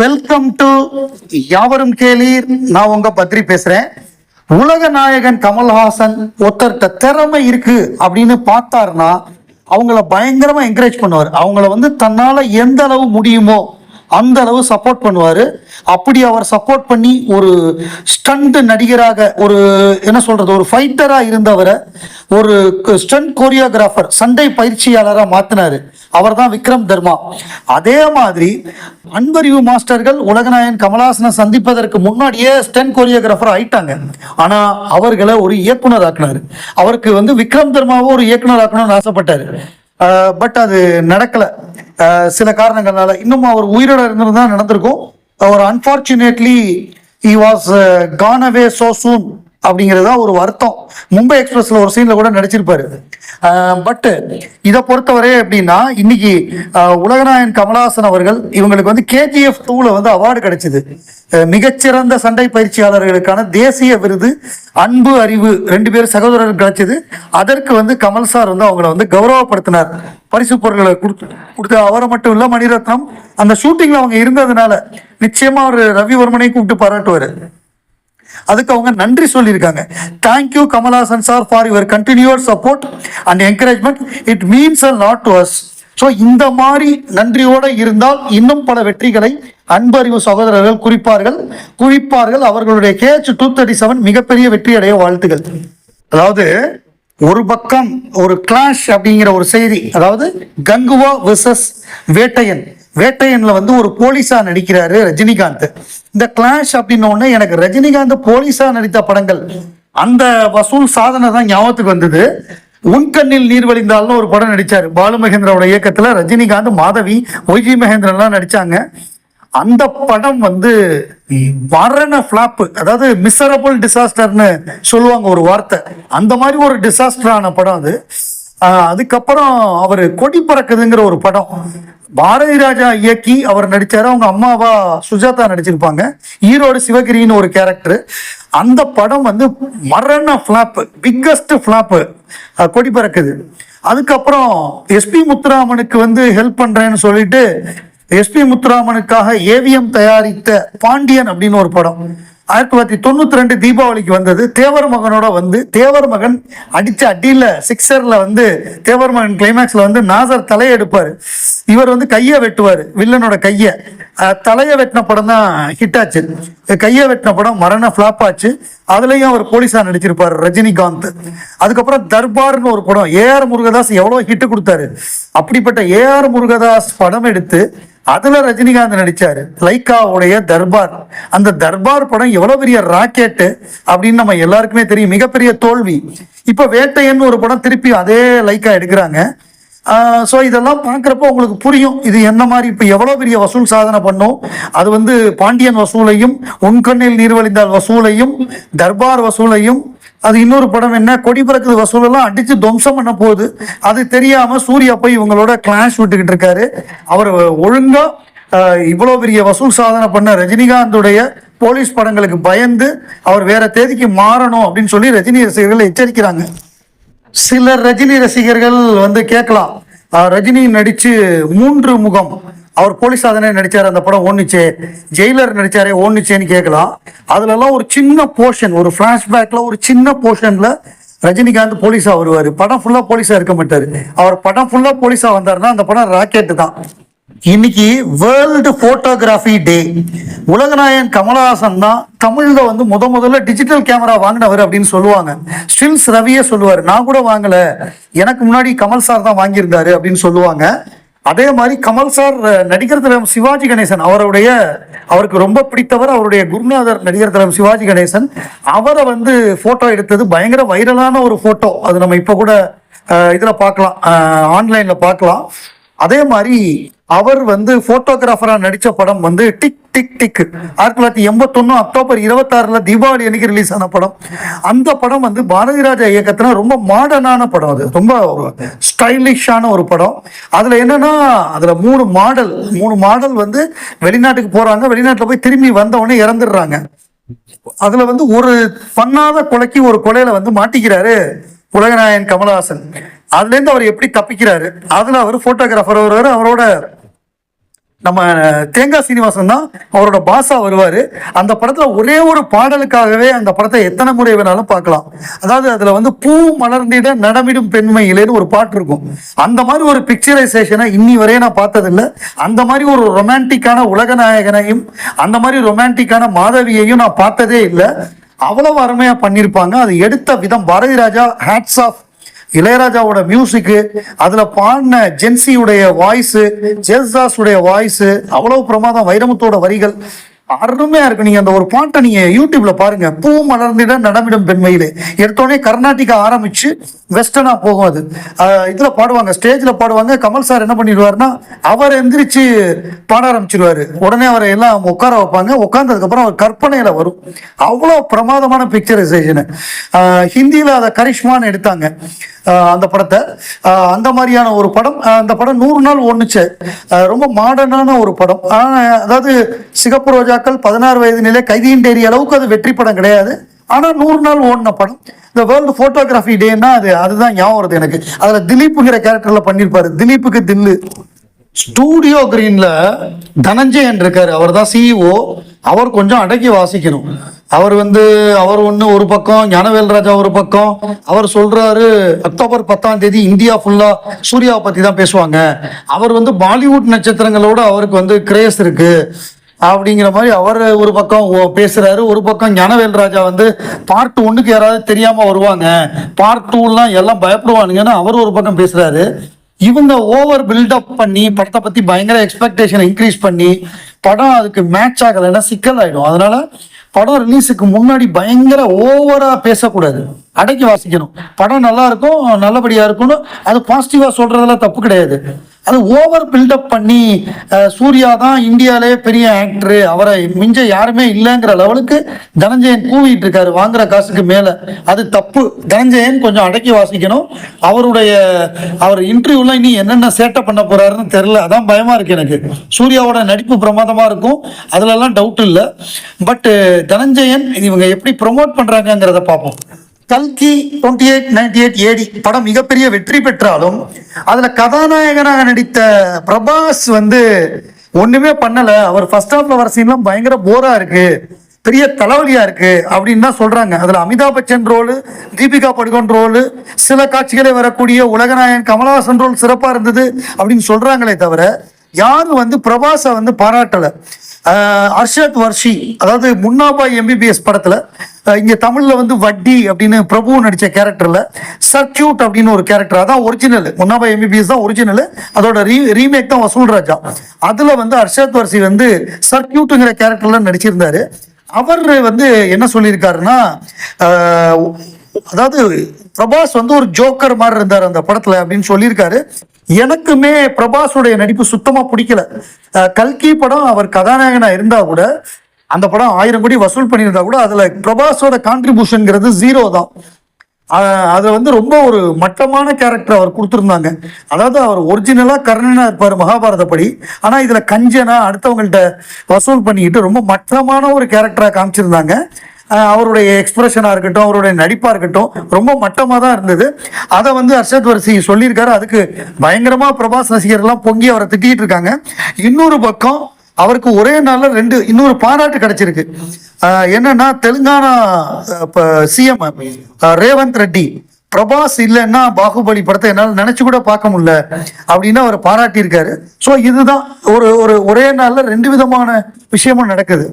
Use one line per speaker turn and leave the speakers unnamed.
Welcome to யாவரும் கேளீர் நான் உங்க பத்ரி பேசுறேன். உலக நாயகன் கமல்ஹாசன் ஒருத்தர்கிட்ட திறமை இருக்கு அப்படின்னு பார்த்தாருன்னா அவங்கள பயங்கரமா என்கரேஜ் பண்ணுவார். அவங்கள வந்து தன்னால எந்த அளவு முடியுமோ அந்த அளவு சப்போர்ட் பண்ணுவார். அப்படி அவர் சப்போர்ட் பண்ணி ஒரு ஸ்டண்ட் நடிகராக ஒரு என்ன சொல்றது ஒரு ஃபைட்டராக இருந்தவரை ஒரு ஸ்டண்ட் கோரியோகிராஃபர் சண்டை பயிற்சியாளராக மாற்றினாரு அவர் தான் விக்ரம் தர்மா. அதே மாதிரி அன்பறிவு மாஸ்டர்கள் உலகநாயகன் கமலாசனை சந்திப்பதற்கு முன்னாடியே ஸ்டென் கோரியோகிராஃபர் ஆயிட்டாங்க. ஆனா அவர்களை ஒரு இயக்குனர் ஆக்கினார். அவருக்கு வந்து விக்ரம் தர்மாவை ஒரு இயக்குனர் ஆக்கணும்னு ஆசைப்பட்டாரு. பட் அது நடக்கல. சில காரணங்களால இன்னும் அவர் உயிரோட இருந்திருந்தா நடந்திருக்கும். அவர் unfortunately he was gone away so soon அப்படிங்கிறது தான் ஒரு வருத்தம். மும்பை எக்ஸ்பிரஸ்ல ஒரு சீன்ல கூட நடிச்சிருப்பாரு. பட்டு இதை பொறுத்தவரை எப்படின்னா இன்னைக்கு உலகநாயன் கமலஹாசன் அவர்கள் இவங்களுக்கு வந்து கேஜிஎஃப் டூல வந்து அவார்டு கிடைச்சது. மிகச்சிறந்த சண்டை பயிற்சியாளர்களுக்கான தேசிய விருது அன்பு அறிவு ரெண்டு பேரும் சகோதரர்கள் கிடைச்சது. அதற்கு வந்து கமல் சார் வந்து அவங்கள வந்து கௌரவப்படுத்தினார். பரிசு பொருட்களை கொடுத்து கொடுத்து அவரை மட்டும் இல்லை மணிரத்னம் அந்த ஷூட்டிங்ல அவங்க இருந்ததுனால நிச்சயமா அவர் ரவிவர்மனை கூப்பிட்டு பாராட்டுவார். அதுக்கு அவங்க நன்றி சொல்லியிருக்காங்க. Thank you Kamal Haasan sir for your continued support and encouragement it means a lot to us so இந்த மாதிரி நன்றியோட இருந்தால் இன்னும் பல வெற்றிகளை அன்பறிவு சகோதரர்கள் குறிப்பார்கள். குறிப்பார்கள் அவர்களுடைய கேச் டூ தேர்ட்டி செவன் மிகப்பெரிய வெற்றி அடைய வாழ்த்துகள். அதாவது ஒரு பக்கம் ஒரு கிளாஷ் அப்படிங்கிற ஒரு செய்தி அதாவது கங்குவா விசஸ் வேட்டையன். வேட்டையன்ல வந்து ஒரு போலீஸா நடிக்கிறாரு ரஜினிகாந்த். இந்த கிளாஷ் அப்படின்னு எனக்கு ரஜினிகாந்த் போலீஸா நடித்த படங்கள். அந்த வசூல் சாதனை தான் ஞாபகத்துக்கு வந்தது. உன் கண்ணில் நீர் வழிந்தால்னு ஒரு படம் நடிச்சாரு. பாலு மகேந்திராவோட இயக்கத்துல ரஜினிகாந்த் மாதவி ஒய்ஜி மகேந்திரன்லாம் நடிச்சாங்க. அந்த படம் வந்து மரண ஃபிளாப் அதாவது மிசரபிள் டிசாஸ்டர்னு சொல்லுவாங்க ஒரு வார்த்தை. அந்த மாதிரி ஒரு டிசாஸ்டரான படம் அது. அதுக்கப்புறம் அவர் கொடி பறக்குதுங்கிற ஒரு படம். பாரதி ராஜா இயக்கி அவர் நடித்தார் அவங்க அம்மாவா சுஜாதா நடிச்சிருப்பாங்க. ஈரோடு சிவகிரின்னு ஒரு கேரக்டர் அந்த படம் வந்து மரண ஃப்ளாப்பு பிக்கஸ்ட் ஃப்ளாப்பு கொடி பறக்குது. அதுக்கப்புறம் எஸ்பி முத்துராமனுக்கு வந்து ஹெல்ப் பண்ணுறேன்னு சொல்லிட்டு எஸ்பி முத்துராமனுக்காக ஏவிஎம் தயாரித்த பாண்டியன் அப்படின்னு ஒரு படம். ஆயிரத்தி தொள்ளாயிரத்தி தொண்ணூத்தி ரெண்டு தீபாவளிக்கு வந்தது. தேவர் மகனோட வந்து தேவர் மகன் அடிச்ச அடியில சிக்ஸர்ல வந்து தேவர் மகன் கிளைமேக்ஸ்ல வந்து நாசர் தலையை எடுப்பார் இவர் வந்து கையை வெட்டுவார் வில்லனோட கையை. தலையை வெட்டின படம் தான் ஹிட் ஆச்சு. கையை வெட்டின படம் மரண ஃபிளாப் ஆச்சு. அதுலயும் அவர் போலீஸா நடிச்சிருப்பார் ரஜினிகாந்த். அதுக்கப்புறம் தர்பார்னு ஒரு படம் ஏஆர் முருகதாஸ் எவ்வளவு ஹிட் கொடுத்தாரு. அப்படிப்பட்ட ஏஆர் முருகதாஸ் படம் எடுத்து அதுல ரஜினிகாந்த் நடிச்சாரு லைக்காவுடைய தர்பார். அந்த தர்பார் படம் எவ்வளவு பெரிய ராக்கெட்டு அப்படின்னு நம்ம எல்லாருக்குமே தெரியும். மிகப்பெரிய தோல்வி. இப்போ வேட்டையன்னு ஒரு படம் திருப்பி அதே லைக்காக எடுக்கிறாங்க. ஸோ இதெல்லாம் பார்க்குறப்போ உங்களுக்கு புரியும். இது என்ன மாதிரி இப்போ எவ்வளோ பெரிய வசூல் சாதனை பண்ணும். அது வந்து பாண்டியன் வசூலையும் உன்கண்ணில் நீர்வழிந்தால் வசூலையும் தர்பார் வசூலையும். அது இன்னொரு படம் என்ன? கொடி பிறக்குது வசூலெல்லாம் அடிச்சு துவம்சம் பண்ண போகுது. அது தெரியாம சூர்யா போய் இவங்களோட கிளாஷ் விட்டுக்கிட்டு இருக்காரு. அவர் ஒழுங்கா ஆஹ், பெரிய வசூல் சாதனை பண்ண ரஜினிகாந்துடைய போலீஸ் படங்களுக்கு பயந்து அவர் வேற தேதிக்கு மாறணும் அப்படின்னு சொல்லி ரஜினி ரசிகர்கள் எச்சரிக்கிறாங்க. சில ரஜினி ரசிகர்கள் வந்து கேட்கலாம். ரஜினி நடிச்சு மூன்று முகம். அவர் போலீஸ் சாதனை நடிச்சார் அந்த படம் ஓடுனுச்சே. ஜெயிலர் நடிச்சாரே ஓடுனுச்சேன்னு கேட்கலாம். அதுலலாம் ஒரு சின்ன போர்ஷன் ஒரு ஃப்ளாஷ்பேக்கில் ஒரு சின்ன போர்ஷனில் ரஜினிகாந்த் போலீஸாக வருவார். படம் ஃபுல்லாக போலீஸாக இருக்க மாட்டார். அவர் படம் ஃபுல்லாக போலீஸாக வந்தாருன்னா அந்த படம் ராக்கெட்டு தான். இன்னைக்கு வேர்ல்டு போட்டோகிராஃபி டே உலகநாயகன் கமலஹாசன் தான் தமிழில் வந்து முத முதல்ல டிஜிட்டல் கேமரா வாங்கினவர் அப்படின்னு சொல்லுவாங்க. ஸ்டில்ஸ் ரவியே சொல்லுவார். நான் கூட வாங்கல. எனக்கு முன்னாடி கமல் சார் தான் வாங்கியிருந்தாரு அப்படின்னு சொல்லுவாங்க. அதே மாதிரி கமல் சார் நடிகர் திலகம் சிவாஜி கணேசன் அவருடைய அவருக்கு ரொம்ப பிடித்தவர் அவருடைய குருநாதர் நடிகர் திலகம் சிவாஜி கணேசன். அவரை வந்து போட்டோ எடுத்தது பயங்கர வைரலான ஒரு போட்டோ அது நம்ம இப்போ கூட இதில் பார்க்கலாம். ஆன்லைனில் பார்க்கலாம். அதே மாதிரி அவர் வந்து போட்டோகிராஃபரா நடிச்ச படம் வந்து டிக் டிக் டிக். ஆயிரத்தி தொள்ளாயிரத்தி எண்பத்தொன்னு அக்டோபர் இருபத்தாறுல தீபாவளி அன்னைக்கு ரிலீஸ் ஆன படம். அந்த படம் வந்து பாரதி ராஜா இயக்கத்துல ரொம்ப மாடர்னான படம் அது. ரொம்ப ஸ்டைலிஷான ஒரு படம். அதுல என்னன்னா அதுல மூணு மாடல் மூணு மாடல் வந்து வெளிநாட்டுக்கு போறாங்க. வெளிநாட்டுல போய் திரும்பி வந்தவொடனே இறந்துடுறாங்க. அதுல வந்து ஒரு பண்ணாத கொலைக்கு ஒரு கொலையில வந்து மாட்டிக்கிறாரு உலகநாயன் கமலஹாசன். அதுல இருந்து அவர் எப்படி தப்பிக்கிறாரு? அதுல அவர் போட்டோகிராஃபர் வருவாரு. அவரோட நம்ம தேங்காய் சீனிவாசன் தான் அவரோட பாஷா வருவார். அந்த படத்துல ஒரே ஒரு பாடலுக்காகவே அந்த படத்தை எத்தனை முறை வேணாலும் பார்க்கலாம். அதாவது அதில் வந்து பூ மலர்ந்திட நடமிடும் பெண்மையிலேன்னு ஒரு பாட்டு இருக்கும். அந்த மாதிரி ஒரு பிக்சரைசேஷனை இன்னி வரையும் நான் பார்த்ததில்ல. அந்த மாதிரி ஒரு ரொமான்டிக்கான உலக நாயகனையும் அந்த மாதிரி ரொமான்டிக்கான மாதவியையும் நான் பார்த்ததே இல்லை. அவ்வளவு அருமையாக பண்ணியிருப்பாங்க. அது எடுத்த விதம் பாரதி ராஜா ஹேட்ஸ் ஆஃப் இளையராஜாவோட மியூசிக்கு அதில் பாடின ஜென்சியுடைய வாய்ஸ் ஜெல்தாஸ் உடைய வாய்ஸ் பிரமாதம் வைரமுத்தோட வரிகள். அருமையா இருக்கு. நீங்க அந்த ஒரு பாட்டை நீங்க யூடியூப்ல பாருங்க. பூ மலர்ந்திட நடமிடும் பெண்மையிலே. எடுத்தோடனே கர்நாடிகா ஆரம்பிச்சு வெஸ்டர்னா போகும் அது. இதுல பாடுவாங்க. ஸ்டேஜ்ல பாடுவாங்க. கமல் சார் என்ன பண்ணிடுவாருன்னா அவர் எந்திரிச்சு பாட ஆரம்பிச்சிருவாரு. உடனே அவரை எல்லாம் உட்கார வைப்பாங்க. உட்கார்ந்ததுக்கு அப்புறம் அவர் கற்பனையில வரும். அவ்வளோ பிரமாதமான பிக்சரைசேஷன் ஹிந்தியில அதை கரிஷ்மான்னு எடுத்தாங்க. அந்த படத்தை. அந்த மாதிரியான ஒரு படம். அந்த படம் நூறு நாள் ஒன்றுச்சு ரொம்ப மாடர்னான ஒரு படம். அதாவது சிகப்பு ரோஜா ரோஜாக்கள் பதினாறு வயது கைதியின் டேரி அளவுக்கு அது வெற்றி படம் கிடையாது. ஆனால் நூறு நாள் ஓடின படம். இந்த வேர்ல்டு ஃபோட்டோகிராஃபி டேன்னா அது அதுதான் ஞாபகம் வருது எனக்கு. அதில் திலீப்புங்கிற கேரக்டரில் பண்ணியிருப்பாரு. திலீப்புக்கு தில்லு. ஸ்டூடியோ கிரீன்ல தனஞ்சயன் இருக்காரு அவர் தான் சிஇஓ அவர் கொஞ்சம் அடக்கி வாசிக்கணும். அவர் வந்து அவர் ஒன்று ஒரு பக்கம் ஞானவேல் ராஜா ஒரு பக்கம். அவர் சொல்றாரு அக்டோபர் பத்தாம் தேதி இந்தியா ஃபுல்லா சூர்யாவை பத்தி தான் பேசுவாங்க. அவர் வந்து பாலிவுட் நட்சத்திரங்களோட அவருக்கு வந்து கிரேஸ் இருக்கு. அப்படிங்கிற மாதிரி அவர் ஒரு பக்கம் ஓ- பேசுறாரு. ஒரு பக்கம் ஞானவேல் ராஜா வந்து பார்ட் ஒன்றுக்கு யாராவது தெரியாம வருவாங்க. பார்ட் டூலாம் எல்லாம் பயப்படுவானுங்கன்னு அவர் ஒரு பக்கம் பேசுறாரு. இவங்க ஓவர் பில்டப் பண்ணி படத்தை பத்தி பயங்கர எக்ஸ்பெக்டேஷனை இன்க்ரீஸ் பண்ணி படம் அதுக்கு மேட்ச் ஆகலைன்னா சிக்கல் ஆயிடும். அதனால படம் ரிலீஸுக்கு முன்னாடி பயங்கர ஓவரா பேசக்கூடாது. அடக்கி வாசிக்கணும். படம் நல்லா இருக்கும் நல்லபடியா இருக்கும்னு அது பாசிட்டிவா சொல்றதெல்லாம் தப்பு கிடையாது. அது ஓவர் பில்டப் பண்ணி சூர்யா தான் இந்தியாவிலே பெரிய ஆக்டரு அவரை மிஞ்ச யாருமே இல்லைங்கிற லெவலுக்கு தனஞ்சயன் கூவிட்டு இருக்காரு வாங்குற காசுக்கு மேல. அது தப்பு. தனஞ்சயன் கொஞ்சம் அடக்கி வாசிக்கணும். அவருடைய அவர் இன்டர்வியூலாம் இனி என்னென்ன சேட்டை பண்ண போறாருன்னு தெரில அதான் பயமா இருக்கு எனக்கு. சூர்யாவோட நடிப்பு பிரமாதமா இருக்கும். அதுலலாம் டவுட் இல்லை. பட் தனஞ்சயன் இவங்க எப்படி ப்ரொமோட் பண்ணுறாங்கங்கிறத பார்ப்போம். கல்கி twenty eight ninety eight AD படம் மிகப்பெரிய வெற்றி பெற்றாலும் அதுல கதாநாயகனாக நடித்த பிரபாஸ் வந்து ஒண்ணுமே பண்ணல. அவர் ஃபர்ஸ்ட் ஹாஃப்ல வர சீன்லாம் பயங்கர போரா இருக்கு. பெரிய தலைவலியா இருக்கு அப்படின்னு தான் சொல்றாங்க. அதுல அமிதாப் பச்சன் ரோலு தீபிகா படுகோன் ரோலு சில காட்சிகளே வரக்கூடிய உலகநாயகன் கமலஹாசன் ரோல் சிறப்பா இருந்தது அப்படின்னு சொல்றாங்களே தவிர யாரும் வந்து பிரபாஸை வந்து பாராட்டல. அர்ஷத் வர்ஷி அதாவது முன்னாபாய் எம்பிபிஎஸ் படத்துல இங்க தமிழ்ல வந்து வட்டி அப்படின்னு பிரபு நடிச்ச கேரக்டர்ல சர்க்கியூட் அப்படின்னு ஒரு கேரக்டர் அதான் ஒரிஜினல் முன்னாபாய் எம்பிபிஎஸ் தான் ஒரிஜினல் அதோட ரீ ரீமேக் தான் வசூல் ராஜா. அதுல வந்து அர்ஷத் வர்ஷி வந்து சர்க்கியூட்டுங்கிற கேரக்டர்ல நடிச்சிருந்தாரு. அவர் வந்து என்ன சொல்லியிருக்காருன்னா அதாவது பிரபாஸ் வந்து ஒரு ஜோக்கர் மாதிரி இருந்தார் அந்த படத்துல அப்படின்னு சொல்லியிருக்காரு. எனக்குமே பிரபாஸுடைய நடிப்பு சுத்தமாக பிடிக்கல. கல்கி படம் அவர் கதாநாயகனாக இருந்தால் கூட அந்த படம் ஆயிரம் கோடி வசூல் பண்ணியிருந்தா கூட அதில் பிரபாஸோட கான்ட்ரிபியூஷனுங்கிறது ஜீரோ தான். அதில் வந்து ரொம்ப ஒரு மட்டமான கேரக்டர் அவர் கொடுத்துருந்தாங்க. அதாவது அவர் ஒரிஜினலாக கர்ணனா இருப்பார் மகாபாரத படி. ஆனால் இதில் கஞ்சனா அடுத்தவங்கள்ட்ட வசூல் பண்ணிக்கிட்டு ரொம்ப மட்டமான ஒரு கேரக்டராக காமிச்சிருந்தாங்க. அவருடைய எக்ஸ்பிரஷனாக இருக்கட்டும் அவருடைய நடிப்பாக இருக்கட்டும் ரொம்ப மட்டமாக தான் இருந்தது. அதை வந்து அர்ஷத் வரிசி சொல்லியிருக்காரு. அதுக்கு பயங்கரமாக பிரபாஸ் ரசிகர்லாம் பொங்கி அவரை திட்டிகிட்டு இருக்காங்க. இன்னொரு பக்கம் அவருக்கு ஒரே நாளில் ரெண்டு இன்னொரு பாராட்டு கிடைச்சிருக்கு. என்னன்னா தெலுங்கானா சிஎம் ரேவந்த் ரெட்டி பிரபாஸ் இல்லைன்னா பாகுபலி படத்தை என்னால் நினச்சி கூட பார்க்க முடியல அப்படின்னு அவர் பாராட்டியிருக்காரு. ஸோ இதுதான் ஒரு ஒரு ஒரே நாளில் ரெண்டு விதமான விஷயமும் நடக்குது.